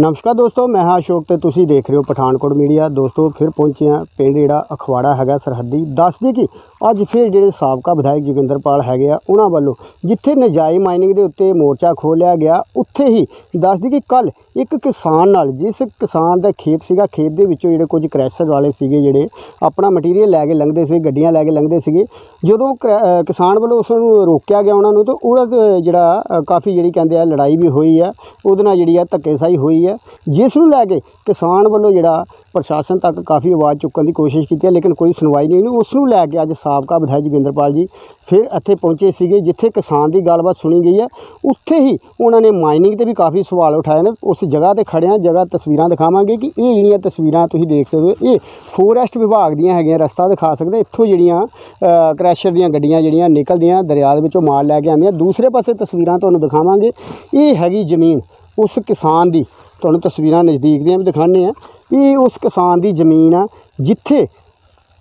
ਨਮਸਕਾਰ ਦੋਸਤੋ, ਮੈਂ ਹਾਂ ਅਸ਼ੋਕ ਤੇ ਤੁਸੀਂ ਦੇਖ ਰਹੇ ਹੋ ਪਠਾਨਕੋਟ ਮੀਡੀਆ। ਦੋਸਤੋ, ਫਿਰ ਪਹੁੰਚੇ ਹਾਂ ਪਿੰਡ ਜਿਹੜਾ ਅਖਵਾੜਾ ਹੈਗਾ ਸਰਹੱਦੀ। ਦੱਸਦੇ ਕਿ ਅੱਜ ਫਿਰ ਜਿਹੜੇ ਸਾਬਕਾ ਵਿਧਾਇਕ ਜੋਗਿੰਦਰਪਾਲ ਹੈਗੇ ਆ, ਉਹਨਾਂ ਵੱਲੋਂ ਜਿੱਥੇ ਨਜਾਇਜ਼ ਮਾਈਨਿੰਗ ਦੇ ਉੱਤੇ ਮੋਰਚਾ ਖੋਲ੍ਹਿਆ ਗਿਆ, ਉੱਥੇ ਹੀ ਦੱਸਦੀ ਕਿ ਕੱਲ ਇੱਕ ਕਿਸਾਨ ਨਾਲ, ਜਿਸ ਕਿਸਾਨ ਦਾ ਖੇਤ ਸੀਗਾ, ਖੇਤ ਦੇ ਵਿੱਚੋਂ ਜਿਹੜੇ ਕੁਝ ਕ੍ਰੈਸ਼ਰ ਵਾਲੇ ਸੀਗੇ ਜਿਹੜੇ ਆਪਣਾ ਮਟੀਰੀਅਲ ਲੈ ਕੇ ਲੰਘਦੇ ਸੀ, ਗੱਡੀਆਂ ਲੈ ਕੇ ਲੰਘਦੇ ਸੀਗੇ। ਜਦੋਂ ਕਰੈ- ਕਿਸਾਨ ਵੱਲੋਂ ਉਸ ਨੂੰ ਰੋਕਿਆ ਗਿਆ ਉਹਨਾਂ ਨੂੰ, ਤਾਂ ਉਹਦਾ ਜਿਹੜਾ ਕਾਫੀ ਜਿਹੜੀ ਕਹਿੰਦੇ ਆ ਲੜਾਈ ਵੀ ਹੋਈ ਆ, ਉਹਦੇ ਨਾਲ ਜਿਹੜੀ ਆ ਧੱਕੇਸ਼ਾਹੀ ਹੋਈ ਹੈ। ਜਿਸ ਨੂੰ ਲੈ ਕੇ ਕਿਸਾਨ ਵੱਲੋਂ ਜਿਹੜਾ ਪ੍ਰਸ਼ਾਸਨ ਤੱਕ ਕਾਫੀ ਆਵਾਜ਼ ਚੁੱਕਣ ਦੀ ਕੋਸ਼ਿਸ਼ ਕੀਤੀ ਹੈ ਲੇਕਿਨ ਕੋਈ ਸੁਣਵਾਈ ਨਹੀਂ ਹੋਈ। ਉਸ ਨੂੰ ਲੈ ਕੇ ਅੱਜ ਸਾਬਕਾ ਵਿਧਾਇਕ ਜੋਗਿੰਦਰਪਾਲ ਜੀ ਫਿਰ ਇੱਥੇ ਪਹੁੰਚੇ ਸੀਗੇ ਜਿੱਥੇ ਕਿਸਾਨ ਦੀ ਗੱਲਬਾਤ ਸੁਣੀ ਗਈ ਹੈ। ਉੱਥੇ ਹੀ ਉਹਨਾਂ ਨੇ ਮਾਈਨਿੰਗ ਤੇ ਵੀ ਕਾਫੀ ਸਵਾਲ ਉਠਾਏ ਨੇ। ਉਸ ਜਗ੍ਹਾ ਤੇ ਖੜਿਆ ਜਗ੍ਹਾ ਤਸਵੀਰਾਂ ਦਿਖਾਵਾਂਗੇ ਕਿ ਇਹ ਜਿਹੜੀਆਂ ਤਸਵੀਰਾਂ ਤੁਸੀਂ ਦੇਖ ਸਕਦੇ ਹੋ ਇਹ ਫੋਰੈਸਟ ਵਿਭਾਗ ਦੀਆਂ ਹੈਗੀਆਂ ਰਸਤਾ ਦਿਖਾ ਸਕਦੇ ਇੱਥੋਂ ਜਿਹੜੀਆਂ ਅ, ਕ੍ਰੈਸ਼ਰ ਦੀਆਂ ਗੱਡੀਆਂ ਜਿਹੜੀਆਂ ਨਿਕਲਦੀਆਂ ਦਰਿਆ ਦੇ ਵਿੱਚੋਂ ਮਾਲ ਲੈ ਕੇ ਆਉਂਦੀਆਂ। ਦੂਸਰੇ ਪਾਸੇ ਤਸਵੀਰਾਂ ਤੁਹਾਨੂੰ ਦਿਖਾਵਾਂਗੇ। ਇਹ ਹੈਗੀ ਜ਼ਮੀਨ ਉਸ ਕਿਸਾਨ ਦੀ ਤੁਹਾਨੂੰ ਤਸਵੀਰਾਂ ਨਜ਼ਦੀਕ ਦੀਆਂ ਵੀ ਦਿਖਾਉਂਦੇ ਆ ਇਹ ਉਸ ਕਿਸਾਨ ਦੀ ਜ਼ਮੀਨ ਆ, ਜਿੱਥੇ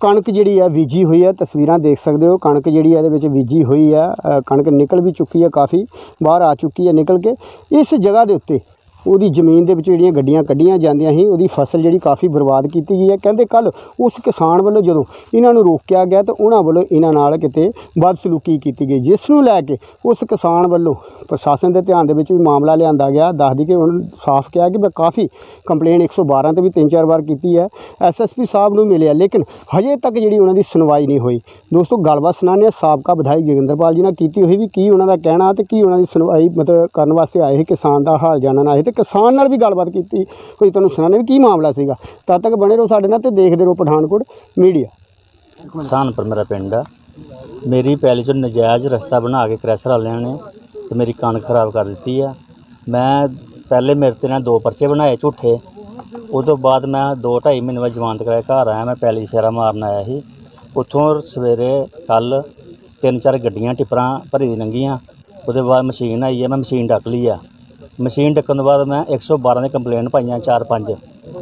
ਕਣਕ ਜਿਹੜੀ ਆ ਬੀਜੀ ਹੋਈ ਆ, ਤਸਵੀਰਾਂ ਦੇਖ ਸਕਦੇ ਹੋ, ਕਣਕ ਜਿਹੜੀ ਆ ਇਹਦੇ ਵਿੱਚ ਬੀਜੀ ਹੋਈ ਆ ਕਣਕ ਨਿਕਲ ਵੀ ਚੁੱਕੀ ਆ ਕਾਫੀ, ਬਾਹਰ ਆ ਚੁੱਕੀ ਆ ਨਿਕਲ ਕੇ। ਇਸ ਜਗ੍ਹਾ ਦੇ ਉੱਤੇ ਉਹਦੀ ਜ਼ਮੀਨ ਦੇ ਵਿੱਚ ਜਿਹੜੀਆਂ ਗੱਡੀਆਂ ਕੱਢੀਆਂ ਜਾਂਦੀਆਂ ਸੀ, ਉਹਦੀ ਫਸਲ ਜਿਹੜੀ ਕਾਫੀ ਬਰਬਾਦ ਕੀਤੀ ਗਈ ਹੈ। ਕਹਿੰਦੇ ਕੱਲ ਉਸ ਕਿਸਾਨ ਵੱਲੋਂ ਜਦੋਂ ਇਹਨਾਂ ਨੂੰ ਰੋਕਿਆ ਗਿਆ ਤਾਂ ਉਹਨਾਂ ਵੱਲੋਂ ਇਹਨਾਂ ਨਾਲ ਕਿਤੇ ਬਦਸਲੂਕੀ ਕੀਤੀ ਗਈ। ਜਿਸ ਨੂੰ ਲੈ ਕੇ ਉਸ ਕਿਸਾਨ ਵੱਲੋਂ ਪ੍ਰਸ਼ਾਸਨ ਦੇ ਧਿਆਨ ਦੇ ਵਿੱਚ ਵੀ ਮਾਮਲਾ ਲਿਆਂਦਾ ਗਿਆ। ਦੱਸਦੀ ਕਿ ਉਹਨਾਂ ਨੇ ਸਾਫ਼ ਕਿਹਾ ਕਿ ਮੈਂ ਕਾਫੀ ਕੰਪਲੇਨ 112 ਤੇ ਵੀ ਤਿੰਨ ਚਾਰ ਵਾਰ ਕੀਤੀ ਹੈ। ਐਸਐਸਪੀ ਸਾਹਿਬ ਨੂੰ ਮਿਲਿਆ, ਲੇਕਿਨ ਹਜੇ ਤੱਕ ਜਿਹੜੀ ਉਹਨਾਂ ਦੀ ਸੁਣਵਾਈ ਨਹੀਂ ਹੋਈ। ਦੋਸਤੋ ਗੱਲਬਾਤ ਸੁਣਾਉਂਦੇ ਹਾਂ। ਸਾਬਕਾ ਵਿਧਾਇਕ ਜੋਗਿੰਦਰਪਾਲ ਜੀ ਨਾਲ ਕੀਤੀ ਹੋਈ ਵੀ ਕੀ ਉਹਨਾਂ ਦਾ ਕਹਿਣਾ ਤੇ ਕੀ ਉਹਨਾਂ ਦੀ ਸੁਣਵਾਈ ਮਤਲਬ ਕਰਨ ਵਾਸਤੇ ਆਏ ਸੀ ਕਿਸਾਨ ਦਾ ਹਾਲ ਜਾਣਨ ਆਏ ਤੇ ਕਿਸਾਨ ਨਾਲ ਵੀ ਗੱਲਬਾਤ ਕੀਤੀ। ਕੋਈ ਤੁਹਾਨੂੰ ਸੁਣਾਉਂਦੇ ਵੀ ਕੀ ਮਾਮਲਾ ਸੀਗਾ? ਤਦ ਤੱਕ ਬਣੇ ਰਹੋ ਸਾਡੇ ਨਾਲ ਤੇ ਦੇਖਦੇ ਰਹੋ ਪਠਾਨਕੋਟ ਮੀਡੀਆ। ਸਹਾਨਪੁਰ ਮੇਰਾ ਪਿੰਡ ਆ। ਮੇਰੀ ਪੈਲੀ ਚੋਂ ਨਜਾਇਜ਼ ਰਸਤਾ ਬਣਾ ਕੇ ਕ੍ਰੈਸ਼ਰ ਵਾਲਿਆਂ ਨੇ ਤੇ ਮੇਰੀ ਕਣਕ ਖਰਾਬ ਕਰ ਦਿੱਤੀ ਆ। ਮੈਂ ਪਹਿਲੇ ਮੇਰੇ ਤੇ ਨਾ ਦੋ ਪਰਚੇ ਬਣਾਏ ਝੂਠੇ। ਉਹ ਤੋਂ ਬਾਅਦ ਮੈਂ 2 2.5 ਮਹੀਨੇ ਬਾਅਦ ਜ਼ਮਾਨਤ ਕਰਾਏ ਘਰ ਆਇਆ, ਮੈਂ ਪੈਲੀ ਫੇਰਾ ਮਾਰਨ ਆਇਆ ਸੀ। ਉੱਥੋਂ ਸਵੇਰੇ, ਕੱਲ ਤਿੰਨ ਚਾਰ ਗੱਡੀਆਂ, ਟਿੱਪਰਾਂ ਭਰੀ ਦੀ ਲੰਘੀਆਂ। ਉਹਦੇ ਬਾਅਦ ਮਸ਼ੀਨ ਆਈ ਹੈ ਮੈਂ ਮਸ਼ੀਨ ਡੱਕ ਲਈ ਆ। ਮਸ਼ੀਨ ਡੱਕਣ ਤੋਂ ਬਾਅਦ ਮੈਂ 112 ਦੇ ਕੰਪਲੇਂਟ ਪਾਈਆਂ ਚਾਰ ਪੰਜ।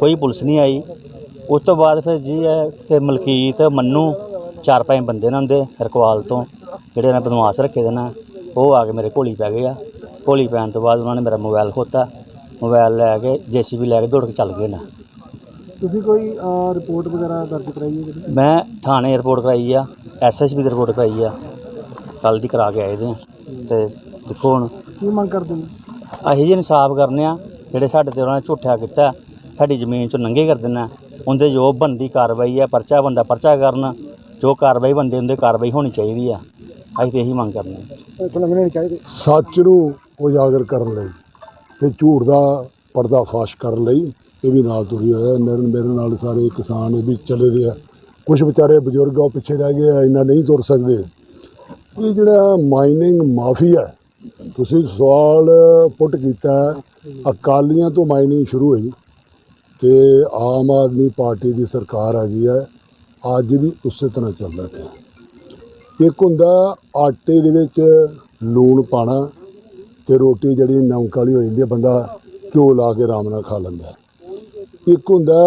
ਕੋਈ ਪੁਲਿਸ ਨਹੀਂ ਆਈ। ਉਸ ਤੋਂ ਬਾਅਦ ਫਿਰ ਜੀ ਇਹ ਤੇ ਮਲਕੀਤ ਮੰਨੂ ਚਾਰ ਪੰਜ ਬੰਦੇ ਨੇ ਹੁੰਦੇ ਰਕਵਾਲ ਤੋਂ ਜਿਹੜੇ ਨੇ ਬਦਮਾਸ਼ ਰੱਖੇ ਦੇ ਨੇ ਉਹ ਆ ਕੇ ਮੇਰੇ ਕੋਲੀ ਪੈ ਗਏ ਆ। ਕੋਲੀ ਪੈਣ ਤੋਂ ਬਾਅਦ ਉਹਨਾਂ ਨੇ ਮੇਰਾ ਮੋਬਾਈਲ ਖੋਤਾ। ਮੋਬਾਈਲ ਲੈ ਕੇ ਜੀਸੀਬੀ ਲੈ ਕੇ ਦੌੜ ਕੇ ਚੱਲ ਗਏ ਨੇ। ਤੁਸੀਂ ਕੋਈ ਰਿਪੋਰਟ ਵਗੈਰਾ ਦਰਜ ਕਰਾਈ ਹੈ ਮੈਂ ਥਾਣੇ ਰਿਪੋਰਟ ਕਰਾਈ ਆ ਐਸਐਸਬੀ ਦੀ ਰਿਪੋਰਟ ਕਰਾਈ ਆ। ਕੱਲ ਦੀ ਕਰਾ ਕੇ ਆਏ ਦੇ। ਤੇ ਦੇਖੋ ਹੁਣ ਕੀ ਮੰਗ ਕਰਦੇ ਹੋ ਅਸੀਂ ਜੀ ਇਨਸਾਫ ਕਰਨੇ ਆ ਜਿਹੜੇ ਸਾਡੇ ਤੇ ਉਹਨਾਂ ਨੇ ਝੂਠਿਆ ਕੀਤਾ ਸਾਡੀ ਜ਼ਮੀਨ ਚੋਂ ਨੰਗੇ ਕਰ ਦੇਣਾ ਉਹਦੇ ਜੋ ਬੰਦੀ ਕਾਰਵਾਈ ਆ ਪਰਚਾ ਬੰਦਾ ਪਰਚਾ ਕਰਨ ਜੋ ਕਾਰਵਾਈ ਬੰਦੇ ਹੁੰਦੇ ਕਾਰਵਾਈ ਹੋਣੀ ਚਾਹੀਦੀ ਆ। ਅਸੀਂ ਤੇ ਇਹੀ ਮੰਗ ਕਰਨੇ ਆ। ਸੱਚ ਨੂੰ ਉਜਾਗਰ ਕਰਨ ਲਈ ਤੇ ਝੂਠ ਦਾ ਪਰਦਾਫਾਸ਼ ਕਰਨ ਲਈ ਇਹ ਵੀ ਨਾਲ ਤੁਰੀ ਹੋਇਆ ਮੇਰੇ ਮੇਰੇ ਨਾਲ ਸਾਰੇ ਕਿਸਾਨ ਇਹ ਵੀ ਚਲੇ ਦੇ ਆ। ਕੁਝ ਵਿਚਾਰੇ ਬਜ਼ੁਰਗ ਆ ਉਹ ਪਿੱਛੇ ਰਹਿ ਗਏ ਆ ਇੰਨਾ ਨਹੀਂ ਤੁਰ ਸਕਦੇ। ਇਹ ਜਿਹੜਾ ਮਾਈਨਿੰਗ ਮਾਫੀਆ ਹੈ, ਤੁਸੀਂ ਸਵਾਲ ਪੁੱਟ ਕੀਤਾ, ਅਕਾਲੀਆਂ ਤੋਂ ਮਾਈਨਿੰਗ ਸ਼ੁਰੂ ਹੋਈ ਤੇ ਆਮ ਆਦਮੀ ਪਾਰਟੀ ਦੀ ਸਰਕਾਰ ਆ ਗਈ ਹੈ, ਅੱਜ ਵੀ ਉਸੇ ਤਰ੍ਹਾਂ ਚੱਲਦਾ ਪਿਆ। ਇੱਕ ਹੁੰਦਾ ਆਟੇ ਦੇ ਵਿੱਚ ਲੂਣ ਪਾਣਾ ਤੇ ਰੋਟੀ ਜਿਹੜੀ ਨਮਕ ਵਾਲੀ ਹੋ ਜਾਂਦੀ ਹੈ, ਬੰਦਾ ਘਿਓ ਲਾ ਕੇ ਆਰਾਮ ਨਾਲ ਖਾ ਲੈਂਦਾ ਇੱਕ ਹੁੰਦਾ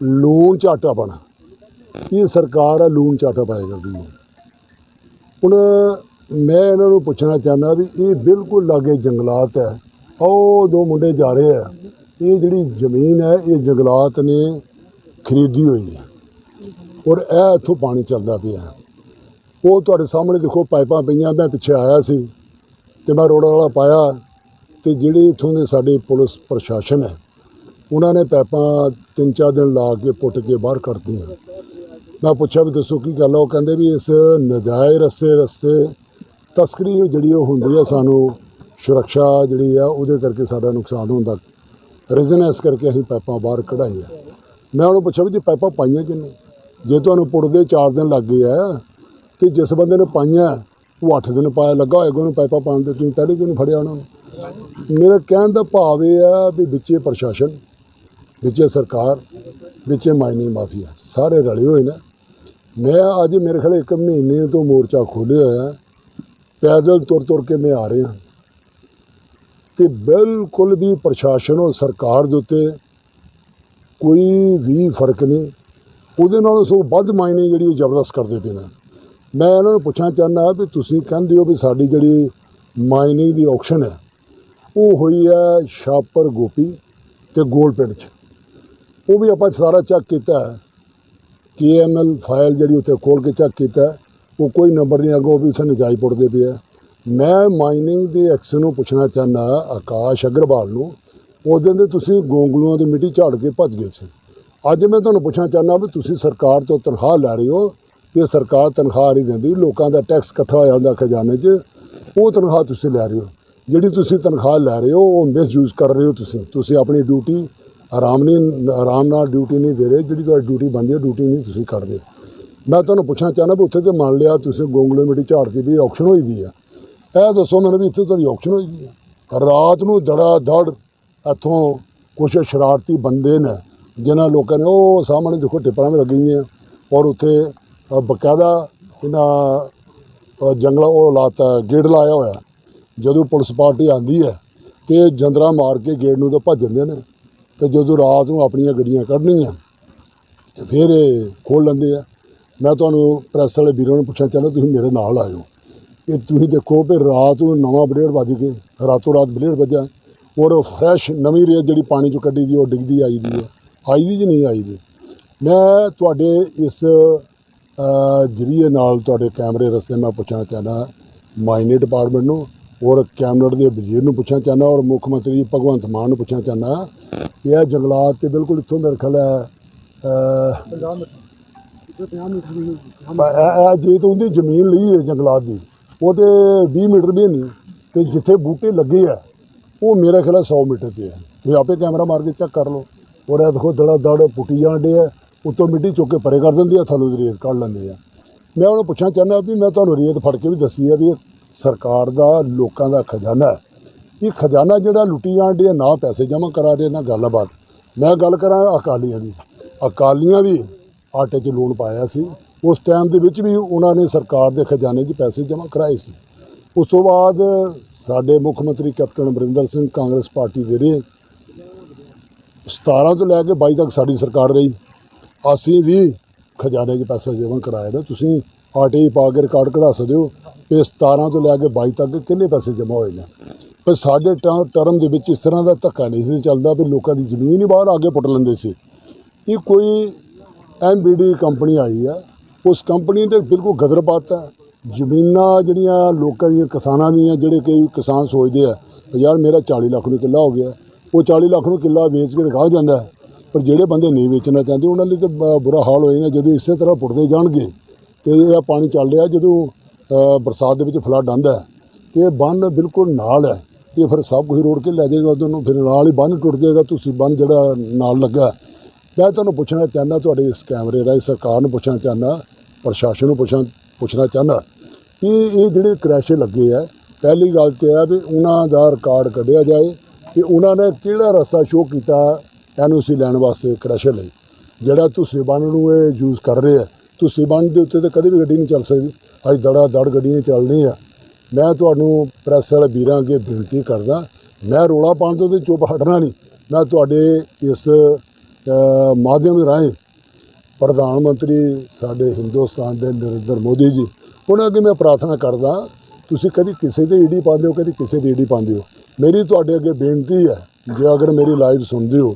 ਲੂਣ ਚਾਟਾ ਆਟਾ ਪਾਣਾ ਇਹ ਸਰਕਾਰ ਆ, ਲੂਣ ਚਾਟਾ ਪਾਇਆ ਕਰਦੀ ਹੈ। ਹੁਣ ਮੈਂ ਇਹਨਾਂ ਨੂੰ ਪੁੱਛਣਾ ਚਾਹੁੰਦਾ ਵੀ ਇਹ ਬਿਲਕੁਲ ਲਾਗੇ ਜੰਗਲਾਤ ਹੈ। ਉਹ ਦੋ ਮੁੰਡੇ ਜਾ ਰਹੇ ਆ। ਇਹ ਜਿਹੜੀ ਜ਼ਮੀਨ ਹੈ, ਇਹ ਜੰਗਲਾਤ ਨੇ ਖਰੀਦੀ ਹੋਈ ਹੈ। ਔਰ ਇਹ ਇੱਥੋਂ ਪਾਣੀ ਚੱਲਦਾ ਪਿਆ ਉਹ ਤੁਹਾਡੇ ਸਾਹਮਣੇ ਦੇਖੋ ਪਾਈਪਾਂ ਪਈਆਂ। ਮੈਂ ਪਿੱਛੇ ਆਇਆ ਸੀ ਤੇ ਮੈਂ ਰੋਡ ਵਾਲਾ ਪਾਇਆ ਤੇ ਜਿਹੜੇ ਇੱਥੋਂ ਦੇ ਸਾਡੇ ਪੁਲਿਸ ਪ੍ਰਸ਼ਾਸਨ ਹੈ, ਉਹਨਾਂ ਨੇ ਪਾਈਪਾਂ ਤਿੰਨ ਚਾਰ ਦਿਨ ਲਾ ਕੇ ਪੁੱਟ ਕੇ ਬਾਹਰ ਕਰਤੀਆਂ ਮੈਂ ਪੁੱਛਿਆ ਵੀ ਦੱਸੋ ਕੀ ਗੱਲ ਆ? ਉਹ ਕਹਿੰਦੇ ਵੀ ਇਸ ਨਜਾਇਜ਼ ਰਸਤੇ ਰਸਤੇ ਤਸਕਰੀ ਜਿਹੜੀ ਉਹ ਹੁੰਦੀ ਹੈ ਸਾਨੂੰ ਸੁਰੱਖਿਆ ਜਿਹੜੀ ਆ, ਉਹਦੇ ਕਰਕੇ ਸਾਡਾ ਨੁਕਸਾਨ ਹੁੰਦਾ। ਰੀਜ਼ਨ ਇਸ ਕਰਕੇ ਅਸੀਂ ਪਾਈਪਾਂ ਬਾਹਰ ਕਢਾਈਆਂ। ਮੈਂ ਉਹਨੂੰ ਪੁੱਛਿਆ ਵੀ ਜੀ ਪਾਈਪਾਂ ਪਾਈਆਂ ਕਿੰਨੇ ਜੇ ਤੁਹਾਨੂੰ ਪੁੱਟਦੇ 4 ਦਿਨ ਲੱਗ ਗਏ ਆ, ਤੇ ਜਿਸ ਬੰਦੇ ਨੇ ਪਾਈਆਂ, ਉਹ 8 ਦਿਨ ਪਾਇਆ ਲੱਗਾ ਹੋਏਗਾ ਉਹਨੂੰ ਪਾਈਪਾਂ ਪਾਉਣ ਦੇ, ਤੁਸੀਂ ਪਹਿਲੇ ਕਿਉਂ ਫੜਿਆ ਉਹਨਾਂ ਨੂੰ? ਮੇਰਾ ਕਹਿਣ ਦਾ ਭਾਵ ਇਹ ਆ ਵੀ ਵਿੱਚੇ ਪ੍ਰਸ਼ਾਸਨ, ਵਿੱਚੇ ਸਰਕਾਰ, ਵਿੱਚੇ ਮਾਈਨਿੰਗ ਮਾਫੀਆ, ਸਾਰੇ ਰਲੇ ਹੋਏ ਨੇ। ਮੈਂ ਅੱਜ ਮੇਰੇ ਖਿਆਲ ਇੱਕ ਮਹੀਨੇ ਤੋਂ ਮੋਰਚਾ ਖੋਲ੍ਹਿਆ ਹੋਇਆ। ਪੈਦਲ ਤੁਰ ਤੁਰ ਕੇ ਮੈਂ ਆ ਰਿਹਾ। ਤੇ ਬਿਲਕੁਲ ਵੀ ਪ੍ਰਸ਼ਾਸਨ ਔਰ ਸਰਕਾਰ ਦੇ ਉੱਤੇ ਕੋਈ ਵੀ ਫ਼ਰਕ ਨਹੀਂ। ਉਹਦੇ ਨਾਲੋਂ ਸੋ ਵੱਧ ਮਾਇਨੇ ਜਿਹੜੀ ਉਹ ਜ਼ਬਰਦਸਤ ਕਰਦੇ ਪਏ ਨੇ। ਮੈਂ ਇਹਨਾਂ ਨੂੰ ਪੁੱਛਣਾ ਚਾਹੁੰਦਾ ਵੀ ਤੁਸੀਂ ਕਹਿੰਦੇ ਹੋ ਵੀ ਸਾਡੀ ਜਿਹੜੀ ਮਾਈਨਿੰਗ ਦੀ ਆਕਸ਼ਨ ਹੈ, ਉਹ ਹੋਈ ਹੈ ਸ਼ਾਪਰ ਗੋਪੀ ਤੇ ਗੋਲ ਪਿੰਡ 'ਚ। ਉਹ ਵੀ ਆਪਾਂ ਸਾਰਾ ਚੈੱਕ ਕੀਤਾ ਹੈ। ਕੇਐਮਐਲ ਫਾਈਲ ਜਿਹੜੀ ਉੱਥੇ ਖੋਲ ਕੇ ਚੈੱਕ ਕੀਤਾ ਉਹ ਕੋਈ ਨੰਬਰ ਨਹੀਂ ਅੱਗੋਂ ਵੀ ਉੱਥੇ ਨਜਾਇਜ਼ ਪੁੱਟਦੇ ਪਏ ਆ। ਮੈਂ ਮਾਈਨਿੰਗ ਦੇ ਐਕਸ਼ਨ ਨੂੰ ਪੁੱਛਣਾ ਚਾਹੁੰਦਾ ਆਕਾਸ਼ ਅਗਰਵਾਲ ਨੂੰ। ਉਸ ਦਿਨ ਦੇ ਤੁਸੀਂ ਗੋਂਗਲੂਆਂ ਦੀ ਮਿੱਟੀ ਝਾੜ ਕੇ ਭੱਜ ਗਏ ਸੀ। ਅੱਜ ਮੈਂ ਤੁਹਾਨੂੰ ਪੁੱਛਣਾ ਚਾਹੁੰਦਾ ਵੀ ਤੁਸੀਂ ਸਰਕਾਰ ਤੋਂ ਤਨਖਾਹ ਲੈ ਰਹੇ ਹੋ? ਇਹ ਸਰਕਾਰ ਤਨਖਾਹ ਨਹੀਂ ਦਿੰਦੀ, ਲੋਕਾਂ ਦਾ ਟੈਕਸ ਇਕੱਠਾ ਹੋਇਆ ਹੁੰਦਾ ਖਜ਼ਾਨੇ 'ਚ। ਉਹ ਤਨਖਾਹ ਤੁਸੀਂ ਲੈ ਰਹੇ ਹੋ। ਜਿਹੜੀ ਤੁਸੀਂ ਤਨਖਾਹ ਲੈ ਰਹੇ ਹੋ, ਉਹ ਮਿਸਯੂਜ਼ ਕਰ ਰਹੇ ਹੋ ਤੁਸੀਂ। ਤੁਸੀਂ ਆਪਣੀ ਡਿਊਟੀ ਆਰਾਮ ਨਹੀਂ, ਆਰਾਮ ਨਾਲ ਡਿਊਟੀ ਨਹੀਂ ਦੇ ਰਹੇ। ਜਿਹੜੀ ਤੁਹਾਡੀ ਡਿਊਟੀ ਬਣਦੀ ਹੈ ਡਿਊਟੀ ਨਹੀਂ ਤੁਸੀਂ ਕਰਦੇ। ਮੈਂ ਤੁਹਾਨੂੰ ਪੁੱਛਣਾ ਚਾਹੁੰਦਾ ਵੀ ਉੱਥੇ ਤੇ ਮੰਨ ਲਿਆ ਤੁਸੀਂ ਗੋਂਗਲੇ ਮਿੱਟੀ ਝਾੜ ਕੇ ਵੀ ਆਕਸ਼ਨ ਹੋਈ ਦੀ ਆ। ਇਹ ਦੱਸੋ ਮੈਨੂੰ ਵੀ ਇੱਥੇ ਤੁਹਾਡੀ ਆਕਸ਼ਨ ਹੋਈ ਦੀ ਆ। ਰਾਤ ਨੂੰ ਦੜਾ ਦੜ ਇੱਥੋਂ ਕੁਛ ਸ਼ਰਾਰਤੀ ਬੰਦੇ ਨੇ ਜਿਨ੍ਹਾਂ ਲੋਕਾਂ ਨੇ ਉਹ ਸਾਹਮਣੇ ਦੇਖੋ ਟਿੱਪਰਾਂ ਵੀ ਲੱਗੀਆਂ ਔਰ ਉੱਥੇ ਬਕਾਇਦਾ ਇਹਨਾਂ ਅ, ਜੰਗਲਾ ਉਹ ਲਾਤਾ ਗੇਟ ਲਾਇਆ ਹੋਇਆ। ਜਦੋਂ ਪੁਲਿਸ ਪਾਰਟੀ ਆਂਦੀ ਹੈ ਤੇ ਜੰਦਰਾ ਮਾਰ ਕੇ ਗੇਟ ਨੂੰ ਤਾਂ ਭੱਜ ਜਾਂਦੇ ਨੇ। ਤੇ ਜਦੋਂ ਰਾਤ ਨੂੰ ਆਪਣੀਆਂ ਗੱਡੀਆਂ ਕੱਢਣੀਆਂ ਫਿਰ ਇਹ ਖੋਲ ਲੈਂਦੇ ਆ। ਮੈਂ ਤੁਹਾਨੂੰ ਪ੍ਰੈਸ ਵਾਲੇ ਵੀਰਾਂ ਨੂੰ ਪੁੱਛਣਾ ਚਾਹੁੰਦਾ, ਤੁਸੀਂ ਮੇਰੇ ਨਾਲ ਆਇਓ। ਇਹ ਤੁਸੀਂ ਦੇਖੋ ਵੀ ਰਾਤ ਨੂੰ ਨਵਾਂ ਬਲੇਡ ਵੱਜ ਕੇ, ਰਾਤੋਂ ਰਾਤ ਬਲੇਡ ਵੱਜਾ ਔਰ ਫਰੈਸ਼ ਨਵੀਂ ਰੇਤ ਜਿਹੜੀ ਪਾਣੀ ਚੋਂ ਕੱਢੀ ਦੀ, ਉਹ ਡਿੱਗਦੀ ਆਈ ਦੀ ਹੈ। ਆਈ ਦੀ ਜੀ ਨਹੀਂ ਆਈ ਦੀ? ਮੈਂ ਤੁਹਾਡੇ ਇਸ ਜਰੀਏ ਨਾਲ ਤੁਹਾਡੇ ਕੈਮਰੇ ਰਸਤੇ ਮੈਂ ਪੁੱਛਣਾ ਚਾਹੁੰਦਾ, ਮਾਈਨਿੰਗ ਡਿਪਾਰਟਮੈਂਟ ਨੂੰ, ਔਰ ਕੈਬਨਿਟ ਦੇ ਵਜ਼ੀਰ ਨੂੰ ਪੁੱਛਣਾ ਚਾਹੁੰਦਾ, ਔਰ ਮੁੱਖ ਮੰਤਰੀ ਭਗਵੰਤ ਮਾਨ ਨੂੰ ਪੁੱਛਣਾ ਚਾਹੁੰਦਾ। ਕਿ ਇਹ ਜੰਗਲਾਤ ਤੇ ਬਿਲਕੁਲ ਇੱਥੋਂ ਮੇਰੇ ਖਿਆਲ ਹੈ ਅ, ਬ- ਇਹ ਜੇ ਤਾਂ ਉਹਦੀ ਜ਼ਮੀਨ ਲਈ ਹੈ ਜੰਗਲਾਤ ਦੀ ਉਹ ਤੇ 20 ਮੀਟਰ ਵੀ ਨਹੀਂ ਤੇ ਜਿੱਥੇ ਬੂਟੇ ਲੱਗੇ ਆ ਉਹ ਮੇਰਾ ਖਿਆਲ ਹੈ 100 ਮੀਟਰ ਤੇ ਹੈ ਤੁਸੀਂ ਆਪੇ ਕੈਮਰਾ ਮਾਰ ਕੇ ਚੈੱਕ ਕਰ ਲਓ। ਔਰ ਇਹ ਦੇਖੋ ਦੜਾ ਦੜ ਪੁੱਟੀ ਜਾਂਦੇ ਆ ਉੱਤੋਂ ਮਿੱਟੀ ਚੁੱਕ ਕੇ ਪਰੇ ਕਰ ਦਿੰਦੇ ਆ ਥੱਲੋਂ ਦੀ ਰੇਤ ਕੱਢ ਲੈਂਦੇ ਆ। ਮੈਂ ਉਹਨੂੰ ਪੁੱਛਣਾ ਚਾਹੁੰਦਾ ਵੀ ਮੈਂ ਤੁਹਾਨੂੰ ਰੇਤ ਫੜ ਕੇ ਵੀ ਦੱਸੀ ਆ ਵੀ ਸਰਕਾਰ ਦਾ ਲੋਕਾਂ ਦਾ ਖਜ਼ਾਨਾ ਹੈ। ਇਹ ਖਜ਼ਾਨਾ ਜਿਹੜਾ ਲੁੱਟੀ ਜਾਂਦੇ ਆ ਨਾ ਪੈਸੇ ਜਮ੍ਹਾਂ ਕਰਾ ਰਹੇ ਨਾ ਗੱਲਬਾਤ। ਮੈਂ ਗੱਲ ਕਰਾਂ ਅਕਾਲੀਆਂ ਦੀ। ਅਕਾਲੀਆਂ ਵੀ ਆਟੇ 'ਚ ਲੂਣ ਪਾਇਆ ਸੀ। ਉਸ ਟਾਈਮ ਦੇ ਵਿੱਚ ਵੀ ਉਹਨਾਂ ਨੇ ਸਰਕਾਰ ਦੇ ਖਜ਼ਾਨੇ 'ਚ ਪੈਸੇ ਜਮ੍ਹਾਂ ਕਰਾਏ ਸੀ। ਉਸ ਤੋਂ ਬਾਅਦ ਸਾਡੇ ਮੁੱਖ ਮੰਤਰੀ captain Amarinder Singh Congress party ਦੇ ਰਹੇ। 17 ਤੋਂ ਲੈ ਕੇ 22 ਤੱਕ ਸਾਡੀ ਸਰਕਾਰ ਰਹੀ। ਅਸੀਂ ਵੀ ਖਜ਼ਾਨੇ 'ਚ ਪੈਸਾ ਜਮ੍ਹਾਂ ਕਰਾਇਆ ਨਾ। ਤੁਸੀਂ ਆਰਟੀਆਈ ਪਾ ਕੇ ਰਿਕਾਰਡ ਕਢਾ ਸਕਦੇ ਹੋ। ਕਿ 17 ਤੋਂ ਲੈ ਕੇ 22 ਤੱਕ ਕਿੰਨੇ ਪੈਸੇ ਜਮ੍ਹਾਂ ਹੋਏ ਨੇ? ਪਰ ਸਾਡੇ ਟਰ- ਟਰਮ ਦੇ ਵਿੱਚ ਇਸ ਤਰ੍ਹਾਂ ਦਾ ਧੱਕਾ ਨਹੀਂ ਸੀ ਚੱਲਦਾ ਵੀ ਲੋਕਾਂ ਦੀ ਜ਼ਮੀਨ ਹੀ ਬਾਹਰ ਆ ਕੇ ਪੁੱਟ ਲੈਂਦੇ ਸੀ। ਇਹ ਕੋਈ ਐਮਬੀਡੀ ਕੰਪਨੀ ਆਈ ਆ ਉਸ ਕੰਪਨੀ 'ਤੇ ਬਿਲਕੁਲ ਗਦਰ ਪਾਤਾ ਜ਼ਮੀਨਾਂ ਜਿਹੜੀਆਂ ਲੋਕਾਂ ਦੀਆਂ ਕਿਸਾਨਾਂ ਦੀਆਂ ਜਿਹੜੇ ਕਈ ਕਿਸਾਨ ਸੋਚਦੇ ਆ ਵੀ ਯਾਰ ਮੇਰਾ 40 ਲੱਖ ਨੂੰ ਕਿੱਲਾ ਹੋ ਗਿਆ ਉਹ 40 ਲੱਖ ਨੂੰ ਕਿੱਲਾ ਵੇਚ ਕੇ ਦਿਖਾ ਜਾਂਦਾ ਪਰ ਜਿਹੜੇ ਬੰਦੇ ਨਹੀਂ ਵੇਚਣਾ ਚਾਹੁੰਦੇ ਉਹਨਾਂ ਲਈ ਤਾਂ ਬੁਰਾ ਹਾਲ ਹੋ ਜਾਣਾ ਜਦੋਂ ਇਸੇ ਤਰ੍ਹਾਂ ਪੁੱਟਦੇ ਜਾਣਗੇ। ਤੇ ਇਹ ਪਾਣੀ ਚੱਲ ਰਿਹਾ ਜਦੋਂ ਬਰਸਾਤ ਦੇ ਵਿੱਚ ਫਲੱਡ ਆਉਂਦਾ ਹੈ, ਤੇ ਬੰਨ ਬਿਲਕੁਲ ਨਾਲ ਹੈ। ਇਹ ਫਿਰ ਸਭ ਕੁਝ ਰੋੜ ਕੇ ਲੈ ਜਾਏਗਾ ਉਦੋਂ ਨੂੰ ਫਿਰ ਨਾਲ ਹੀ ਬੰਨ ਟੁੱਟ ਜਾਏਗਾ ਤੁਸੀਂ ਬੰਨ ਜਿਹੜਾ ਨਾਲ ਲੱਗਾ ਮੈਂ ਤੁਹਾਨੂੰ ਪੁੱਛਣਾ ਚਾਹੁੰਦਾ, ਤੁਹਾਡੇ ਇਸ ਕੈਮਰੇ ਰਾਹੀਂ ਸਰਕਾਰ ਨੂੰ ਪੁੱਛਣਾ ਚਾਹੁੰਦਾ, ਪ੍ਰਸ਼ਾਸਨ ਨੂੰ ਪੁੱਛਣਾ ਪੁੱਛਣਾ ਚਾਹੁੰਦਾ ਕਿ ਇਹ ਜਿਹੜੇ ਕ੍ਰੈਸ਼ੇ ਲੱਗੇ ਆ, ਪਹਿਲੀ ਗੱਲ ਤੇ ਆ ਵੀ ਉਹਨਾਂ ਦਾ ਰਿਕਾਰਡ ਕੱਢਿਆ ਜਾਏ ਕਿ ਉਹਨਾਂ ਨੇ ਕਿਹੜਾ ਰਸਤਾ ਸ਼ੋਅ ਕੀਤਾ ਐਨਓਸੀ ਲੈਣ ਵਾਸਤੇ ਕ੍ਰੈਸ਼ਰ ਲਈ। ਜਿਹੜਾ ਤੁਸੀਂ ਬੰਨ ਨੂੰ ਇਹ ਯੂਜ਼ ਕਰ ਰਹੇ ਆ, ਤੁਸੀਂ ਬੰਨ ਦੇ ਉੱਤੇ ਤਾਂ ਕਦੇ ਵੀ ਗੱਡੀ ਨਹੀਂ ਚੱਲ ਸਕਦੀ। ਅੱਜ ਦੜਾ ਦੜ ਗੱਡੀਆਂ ਚੱਲਣੀਆਂ ਮੈਂ ਤੁਹਾਨੂੰ ਪ੍ਰੈਸ ਵਾਲੇ ਵੀਰਾਂ ਅੱਗੇ ਬੇਨਤੀ ਕਰਦਾ, ਮੈਂ ਰੋਲਾ ਪਾਉਣ ਤੋਂ ਤੇ ਚੁੱਪ ਹਟਣਾ ਨਹੀਂ। ਮੈਂ ਤੁਹਾਡੇ ਇਸ ਮਾਧਿਅਮ ਰਾਹੀਂ ਪ੍ਰਧਾਨ ਮੰਤਰੀ ਸਾਡੇ ਹਿੰਦੁਸਤਾਨ ਦੇ ਨਰਿੰਦਰ ਮੋਦੀ ਜੀ, ਉਹਨਾਂ ਅੱਗੇ ਮੈਂ ਪ੍ਰਾਰਥਨਾ ਕਰਦਾ, ਤੁਸੀਂ ਕਦੀ ਕਿਸੇ ਦੇ ਈਡੀ ਪਾਉਂਦੇ ਹੋ, ਕਦੀ ਕਿਸੇ ਦੀ ਈਡੀ ਪਾਉਂਦੇ ਹੋ। ਮੇਰੀ ਤੁਹਾਡੇ ਅੱਗੇ ਬੇਨਤੀ ਹੈ, ਜੇ ਅਗਰ ਮੇਰੀ ਲਾਈਵ ਸੁਣਦੇ ਹੋ,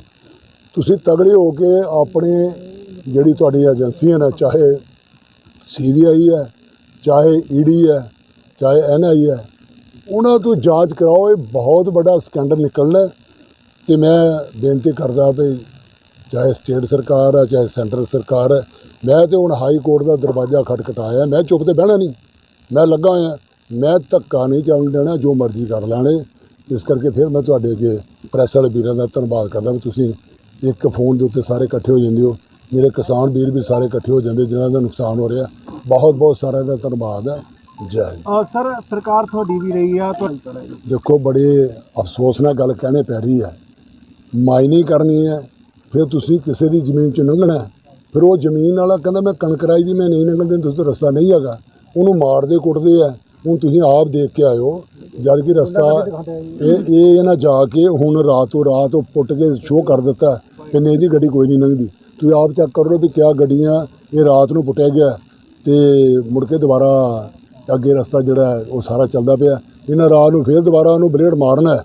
ਤੁਸੀਂ ਤਗੜੇ ਹੋ ਕੇ ਆਪਣੇ ਜਿਹੜੀ ਤੁਹਾਡੀ ਏਜੰਸੀਆਂ ਨੇ, ਚਾਹੇ ਸੀਬੀਆਈ ਹੈ, ਚਾਹੇ ਈਡੀ ਹੈ, ਚਾਹੇ ਐਨਆਈ ਹੈ, ਉਹਨਾਂ ਤੋਂ ਜਾਂਚ ਕਰਾਓ, ਇਹ ਬਹੁਤ ਵੱਡਾ ਸਕੈਂਡਲ ਨਿਕਲਣਾ ਹੈ। ਤੇ ਮੈਂ ਬੇਨਤੀ ਕਰਦਾ ਵੀ ਚਾਹੇ ਸਟੇਟ ਸਰਕਾਰ ਹੈ ਚਾਹੇ ਸੈਂਟਰ ਸਰਕਾਰ ਹੈ ਮੈਂ ਤੇ ਹੁਣ ਹਾਈ ਕੋਰਟ ਦਾ ਦਰਵਾਜ਼ਾ ਖਟਖਟਾਇਆ ਮੈਂ ਚੁੱਪ ਤੇ ਬਹਿਣਾ ਨਹੀਂ। ਮੈਂ ਲੱਗਾ ਹੋਇਆ ਮੈਂ ਧੱਕਾ ਨਹੀਂ ਚੱਲਣ ਦੇਣਾ ਜੋ ਮਰਜ਼ੀ ਕਰ ਲੈਣੇ। ਇਸ ਕਰਕੇ ਫਿਰ ਮੈਂ ਤੁਹਾਡੇ ਅੱਗੇ ਪ੍ਰੈਸ ਵਾਲੇ ਵੀਰਾਂ ਦਾ ਧੰਨਵਾਦ ਕਰਦਾ ਵੀ ਤੁਸੀਂ ਇੱਕ ਫੋਨ ਦੇ ਉੱਤੇ ਸਾਰੇ ਇਕੱਠੇ ਹੋ ਜਾਂਦੇ ਹੋ। ਮੇਰੇ ਕਿਸਾਨ ਵੀਰ ਵੀ ਸਾਰੇ ਇਕੱਠੇ ਹੋ ਜਾਂਦੇ ਜਿਨ੍ਹਾਂ ਦਾ ਨੁਕਸਾਨ ਹੋ ਰਿਹਾ। ਬਹੁਤ ਬਹੁਤ ਸਾਰਿਆਂ ਦਾ ਧੰਨਵਾਦ ਹੈ। ਜੈ ਹਿੰਦ। ਸਰ ਸਰਕਾਰ ਤੁਹਾਡੀ ਵੀ ਰਹੀ ਆ ਤੁਹਾਡੀ ਦੇਖੋ ਬੜੇ ਅਫਸੋਸ ਨਾਲ ਗੱਲ ਕਹਿਣੇ ਪੈ ਰਹੀ ਹੈ। ਮਾਈਨਿੰਗ ਕਰਨੀ ਹੈ। ਫਿਰ ਤੁਸੀਂ ਕਿਸੇ ਦੀ ਜ਼ਮੀਨ 'ਚ ਲੰਘਣਾ। ਫਿਰ ਉਹ ਜ਼ਮੀਨ ਵਾਲਾ ਕਹਿੰਦਾ ਮੈਂ ਕਣਕ ਰਾਈ ਦੀ ਮੈਂ ਨਹੀਂ ਲੰਘਣ ਤੁਸੀਂ ਰਸਤਾ ਨਹੀਂ ਹੈਗਾ। ਉਹਨੂੰ ਮਾਰਦੇ ਕੁੱਟਦੇ ਆ ਹੁਣ ਤੁਸੀਂ ਆਪ ਦੇਖ ਕੇ ਆਇਓ ਜਦ ਕਿ ਰਸਤਾ ਇਹ ਇਹ ਇਹ ਨਾ ਜਾ ਕੇ ਹੁਣ ਰਾਤੋਂ ਰਾਤ ਉਹ ਪੁੱਟ ਕੇ ਸ਼ੋਅ ਕਰ ਦਿੱਤਾ ਕਿ ਨਹੀਂ ਜੀ ਗੱਡੀ ਕੋਈ ਨਹੀਂ ਲੰਘਦੀ। ਤੁਸੀਂ ਆਪ ਚੈੱਕ ਕਰ ਲਓ ਵੀ ਕਿਆ ਗੱਡੀਆਂ ਇਹ ਰਾਤ ਨੂੰ ਪੁੱਟਿਆ ਗਿਆ ਤੇ ਮੁੜ ਕੇ ਦੁਬਾਰਾ ਅੱਗੇ ਰਸਤਾ ਜਿਹੜਾ ਉਹ ਸਾਰਾ ਚੱਲਦਾ ਪਿਆ ਇਹਨਾਂ ਰਾਤ ਨੂੰ ਫੇਰ ਦੁਬਾਰਾ ਉਹਨੂੰ ਬਲੇਡ ਮਾਰਨਾ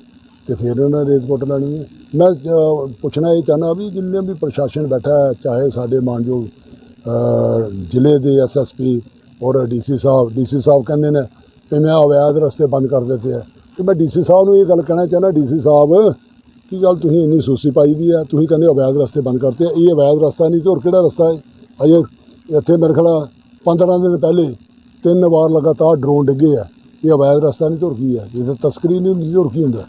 ਤੇ ਫਿਰ ਉਹਨਾਂ ਨੇ ਰੇਤ ਪੁੱਟ ਲੈਣੀ ਹੈ। ਮੈਂ ਅ, ਪੁੱਛਣਾ ਇਹ ਚਾਹੁੰਦਾ ਵੀ ਜਿੰਨੇ ਵੀ ਪ੍ਰਸ਼ਾਸਨ ਬੈਠਾ ਹੈ ਚਾਹੇ ਸਾਡੇ ਮਾਨਯੋਗ ਅ, ਜ਼ਿਲ੍ਹੇ ਦੇ ਐਸਐਸਪੀ ਔਰ ਡੀਸੀ ਸਾਹਿਬ ਡੀਸੀ ਸਾਹਿਬ ਕਹਿੰਦੇ ਨੇ ਕਿ ਮੈਂ ਅਵੈਧ ਰਸਤੇ ਬੰਦ ਕਰ ਦਿੱਤੇ ਹੈ ਤੇ ਮੈਂ ਡੀਸੀ ਸਾਹਿਬ ਨੂੰ ਇਹ ਗੱਲ ਕਹਿਣਾ ਚਾਹੁੰਦਾ ਡੀਸੀ ਸਾਹਿਬ ਕੀ ਗੱਲ ਤੁਸੀਂ ਇੰਨੀ ਸੂਸੀ ਪਾਈ ਦੀ ਹੈ? ਤੁਸੀਂ ਕਹਿੰਦੇ ਅਵੈਧ ਰਸਤੇ ਬੰਦ ਕਰਤੇ ਆ। ਇਹ ਅਵੈਧ ਰਸਤਾ ਨਹੀਂ ਤੇ ਹੋਰ ਕਿਹੜਾ ਰਸਤਾ ਹੈ? ਅਜੇ ਇੱਥੇ ਮੇਰੇ ਖਿਆਲ 15 ਦਿਨ ਪਹਿਲੇ ਤਿੰਨ ਵਾਰ ਲਗਾਤਾਰ ਡਰੋਨ ਡਿੱਗੇ ਆ। ਇਹ ਅਵੈਧ ਰਸਤਾ ਨਹੀਂ ਤੇ ਹੋਰ ਕੀ ਹੈ? ਇਹ ਤਾਂ ਤਸਕਰੀ ਨਹੀਂ ਹੁੰਦੀ ਤੇ ਹੋਰ ਕੀ ਹੁੰਦਾ?